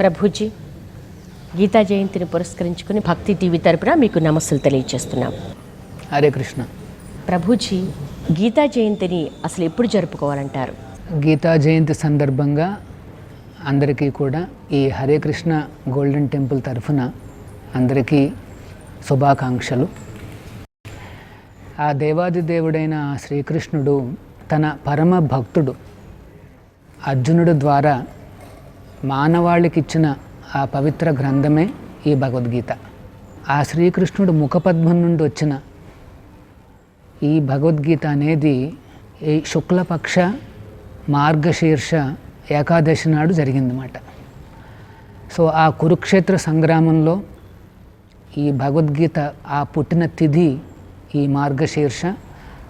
ప్రభుజీ గీతా జయంతిని పురస్కరించుకుని భక్తి టీవీ తరపున మీకు నమస్సులు తెలియజేస్తున్నాం హరే కృష్ణ. ప్రభుజీ గీతా జయంతిని అసలు ఎప్పుడు జరుపుకోవాలంటారు? గీతా జయంతి సందర్భంగా అందరికీ కూడా ఈ హరే కృష్ణ గోల్డెన్ టెంపుల్ తరఫున అందరికీ శుభాకాంక్షలు. ఆ దేవాది దేవుడైన శ్రీకృష్ణుడు తన పరమ భక్తుడు అర్జునుడు ద్వారా మానవాళికి ఇచ్చిన ఆ పవిత్ర గ్రంథమే ఈ భగవద్గీత. ఆ శ్రీకృష్ణుడు ముఖపద్మం నుండి వచ్చిన ఈ భగవద్గీత అనేది ఈ శుక్లపక్ష మార్గశీర్ష ఏకాదశి నాడు జరిగిందన్నమాట. సో ఆ కురుక్షేత్ర సంగ్రామంలో ఈ భగవద్గీత ఆ పుట్టిన తిథి ఈ మార్గశీర్ష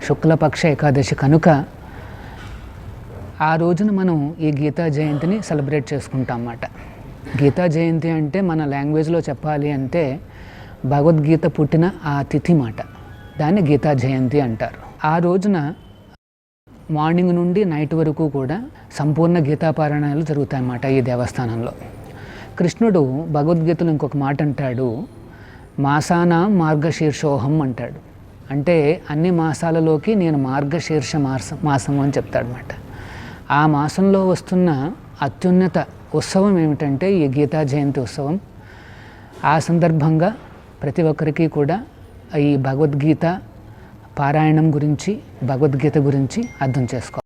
శుక్లపక్ష ఏకాదశి కనుక ఆ రోజున మనం ఈ గీతా జయంతిని సెలబ్రేట్ చేసుకుంటాం అన్నమాట. గీతా జయంతి అంటే మన లాంగ్వేజ్లో చెప్పాలి అంటే భగవద్గీత పుట్టిన ఆ తిథి మాట. దాన్ని గీతా జయంతి అంటారు. ఆ రోజున మార్నింగ్ నుండి నైట్ వరకు కూడా సంపూర్ణ గీతాపారాయణాలు జరుగుతాయన్నమాట ఈ దేవస్థానంలో. కృష్ణుడు భగవద్గీతలో ఇంకొక మాట అంటాడు మాసాన మార్గశీర్షోహం అంటాడు. అంటే అన్ని మాసాలలోకి నేను మార్గశీర్ష మాసం మాసం అని చెప్తాడనమాట ఆ మాసంలో వస్తున్న అత్యున్నత ఉత్సవం ఏమిటంటే ఈ గీతా జయంతి ఉత్సవం. ఆ సందర్భంగా ప్రతి ఒక్కరికి కూడా ఈ భగవద్గీత పారాయణం గురించి భగవద్గీత గురించి అర్థం చేసుకోవాలి.